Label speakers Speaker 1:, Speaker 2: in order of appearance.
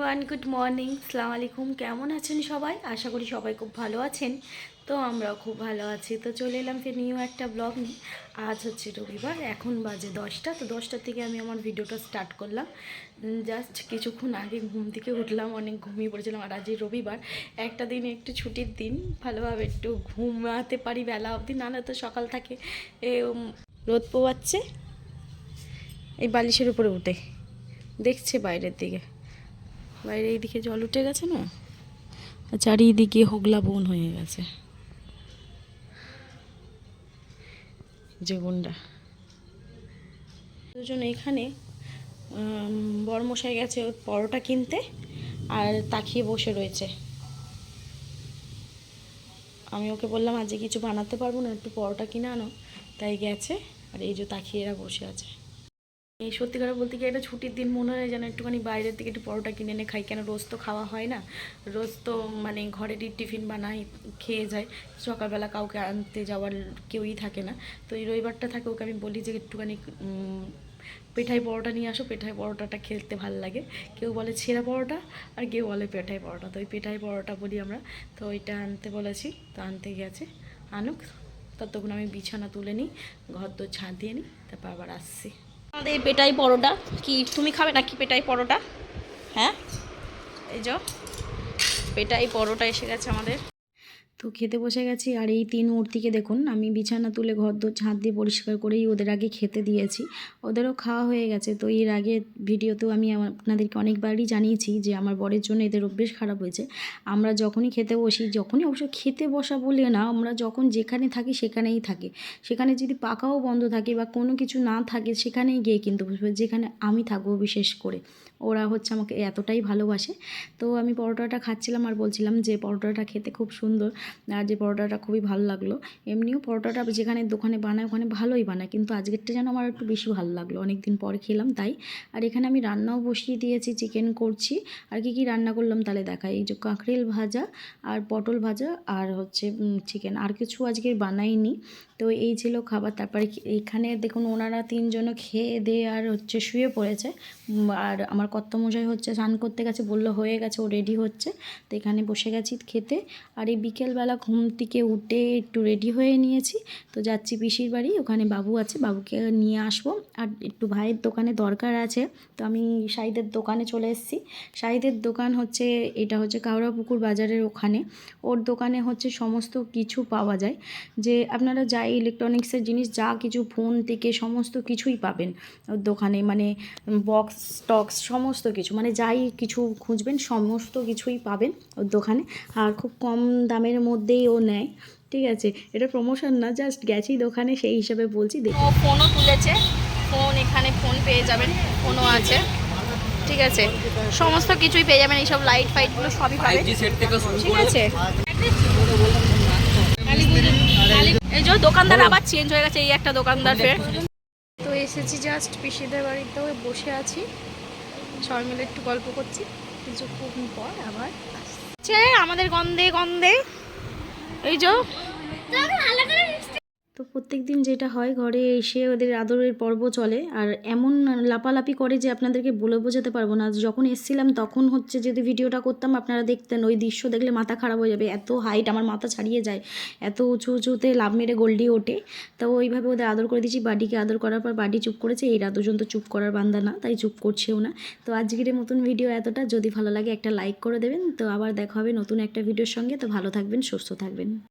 Speaker 1: One good morning সালাম আলাইকুম কেমন আছেন সবাই? আশা করি সবাই খুব ভালো আছেন। তো আমরাও খুব ভালো আছি। তো চলে এলাম ফের নিউ একটা ব্লগ নিয়ে। আজ হচ্ছে রবিবার এখন বাজে দশটা। তো দশটার থেকে আমি আমার ভিডিওটা স্টার্ট করলাম। জাস্ট কিছুক্ষণ আগে ঘুম থেকে উঠলাম অনেক ঘুমিয়ে পড়েছিলাম। আর আজই রবিবার একটা দিন একটু ছুটির দিন। ভালোভাবে একটু ঘুমাতে পারি বেলা অবধি নাহলে তো সকাল থাকে এ, রোদ পোয়াচ্ছে এই বালিশের উপরে উঠে দেখছে বাইরের দিকে। বাইরে এইদিকে জল উঠে গেছে না? আর চারিদিকে হোগলা বন হয়ে গেছে। জীবনটা দুজন এখানে বরমশাই গেছে পরোটা কিনতে আর তাকিয়ে বসে রয়েছে। আমি ওকে বললাম, আজকে কিছু বানাতে পারব না, একটু পরোটা কিনে আনো। তাই গেছে আর এই যে তাকিয়ে এরা বসে আছে। এই সত্যি কথা বলতে কি এটা ছুটির দিন মনে হয় যেন একটুখানি বাইরের থেকে একটু পরোটা কিনে এনে খাই। কেন রোজ তো খাওয়া হয় না। রোজ তো মানে ঘরেরই টিফিন বানাই, খেয়ে যায়। সকালবেলা কাউকে আনতে যাওয়ার কেউই থাকে না। তো এই রবিবারটা থাকে ওকে আমি বলি যে একটুখানি পেঠাই পরোটা নিয়ে আসো। পেঠাই পরোটাটা খেলতে ভালো লাগে। কেউ বলে ছেঁড়া পরোটা আর কেউ বলে পেঠাই পরোটা। তো ওই পেঠাই পরোটা বলি আমরা। তো ওইটা আনতে বলেছি। তো আনতে গেছে। আনুক। ততক্ষণ আমি বিছানা তুলে নিই ঘর তো ছাদ দিয়ে নিই, তারপর আবার আসছি। আমাদের পেটাই পরোটা। কি, তুমি খাবে নাকি পেটাই পরোটা? হ্যাঁ? এই যো পেটাই পরোটা এসে গেছে আমাদের। তো খেতে বসে গেছি আর এই তিন মূর্তিকে দেখুন, আমি বিছানা তুলে ঘর দোর ঝাঁট দিয়ে পরিষ্কার করেই ওদের আগে খেতে দিয়েছি। ওদেরও খাওয়া হয়ে গেছে, তো এর আগে ভিডিওতেও আমি আপনাদেরকে অনেকবারই জানিয়েছি যে আমার বরের জন্য এদের অভ্যেস খারাপ হয়েছে। আমরা যখনই খেতে বসি, যখনই অবশ্য খেতে বসা বলে না, আমরা যখন যেখানে থাকি সেখানেই থাকি। সেখানে যদি পাকাও বন্ধ থাকে বা কোনো কিছু না থাকে, সেখানেই গিয়ে কিন্তু যেখানে আমি থাকব বিশেষ করে। ওরা হচ্ছে আমাকে এতটাই ভালোবাসে। তো আমি পরোটাটা খাচ্ছিলাম আর বলছিলাম যে পরোটাটা খেতে খুব সুন্দর। আর যে পরোটাটা খুবই ভালো লাগল। এমনিও পরোটাটা যেখানে দোকানে বানায়, ওখানে ভালোই বানায়। কিন্তু আজকেরটা যেন আমার একটু বেশি ভালো লাগল। অনেক দিন পরে খেলাম তাই। আর এখানে আমি রান্নাও বসিয়ে দিয়েছি, চিকেন করছি। আর কি কি রান্না করলাম তাহলে দেখাই এই যে কাঁকরেল ভাজা আর পটল ভাজা আর হচ্ছে চিকেন। আর কিছু আজকে বানাইনি। তো এই ছিল খাবার। তারপরে এখানে দেখুন ওনারা তিনজনও খেয়ে দিয়ে আর হচ্ছে শুয়ে পড়েছে। আর আমার কর্তমশাই হচ্ছে স্নান করতে গেছে, বলল হয়ে গেছে, ও রেডি হচ্ছে। তো এখানে বসে গেছি খেতে। আর এই বিকেলবেলা ঘুম থেকে উঠে একটু রেডি হয়ে নিয়েছি। তো যাচ্ছি পিসির বাড়ি, ওখানে বাবু আছে, বাবুকে নিয়ে আসব। আর একটু ভাইয়ের দোকানে দরকার আছে, তো আমি সাইদের দোকানে চলে এসেছি। সাইদের দোকান হচ্ছে, এটা হচ্ছে কাউরাপুকুর বাজারের ওখানে। ওর দোকানে হচ্ছে সমস্ত কিছু পাওয়া যায়। যে আপনারা যা ইলেকট্রনিক্সের জিনিস, যা কিছু ফোন থেকে সমস্ত কিছুই পাবেন। ওর দোকানে মানে বক্স টক্স সমস্ত কিছু মানে যাই কিছু খুঁজবেন, সমস্ত কিছুই পাবেন ওর দোকানে। আর খুব কম দামের মধ্যেই ও নেয় ঠিক আছে? এটা প্রমোশন না জাস্ট গেছি দোকানে সেই হিসাবে বলছি দেখ ও ফোনও তুলেছে। ফোন এখানে ফোন পেয়ে যাবেন ফোনও আছে। ঠিক আছে? সমস্ত কিছুই পেয়ে যাবেন এইসব লাইট ফাইটগুলো সবই পাবেন। ঠিক আছে? এই যে দোকানদার আবার চেঞ্জ হয়ে গেছে এই একটা দোকানদার ফের। তো এসেছি জাস্ট পিসিদের বাড়িতেও বসে আছি। সবাই মিলে একটু গল্প করছি কিছুক্ষণ পর আবার আমাদের গন্ধে গন্ধে এই যে তো প্রত্যেক দিন যেটা হয়, ঘরে এসে ওদের আদরের পর্ব চলে। আর এমন লাপালাপি করে যে আপনাদেরকে বলে বোঝাতে পারব না। যখন এসছিলাম, তখন হচ্ছে যদি ভিডিওটা করতাম, আপনারা দেখতেন ওই দৃশ্য দেখলে মাথা খারাপ হয়ে যাবে। এত হাইট আমার মাথা ছাড়িয়ে যায়। এত উঁচু উঁচুতে লাভ মেরে গোল্ডি ওঠে। তো ওইভাবে ওদের আদর করে দিয়েছি। বাডিকে আদর করার পর বাডি চুপ করেছে। এরা দুজন তো চুপ করার বান্দা না, তাই চুপ করছেও না। তো আজকের এই মতন ভিডিও এতটা। যদি ভালো লাগে একটা লাইক করে দেবেন। তো আবার দেখা হবে নতুন একটা ভিডিওর সঙ্গে। তো ভালো থাকবেন, সুস্থ থাকবেন।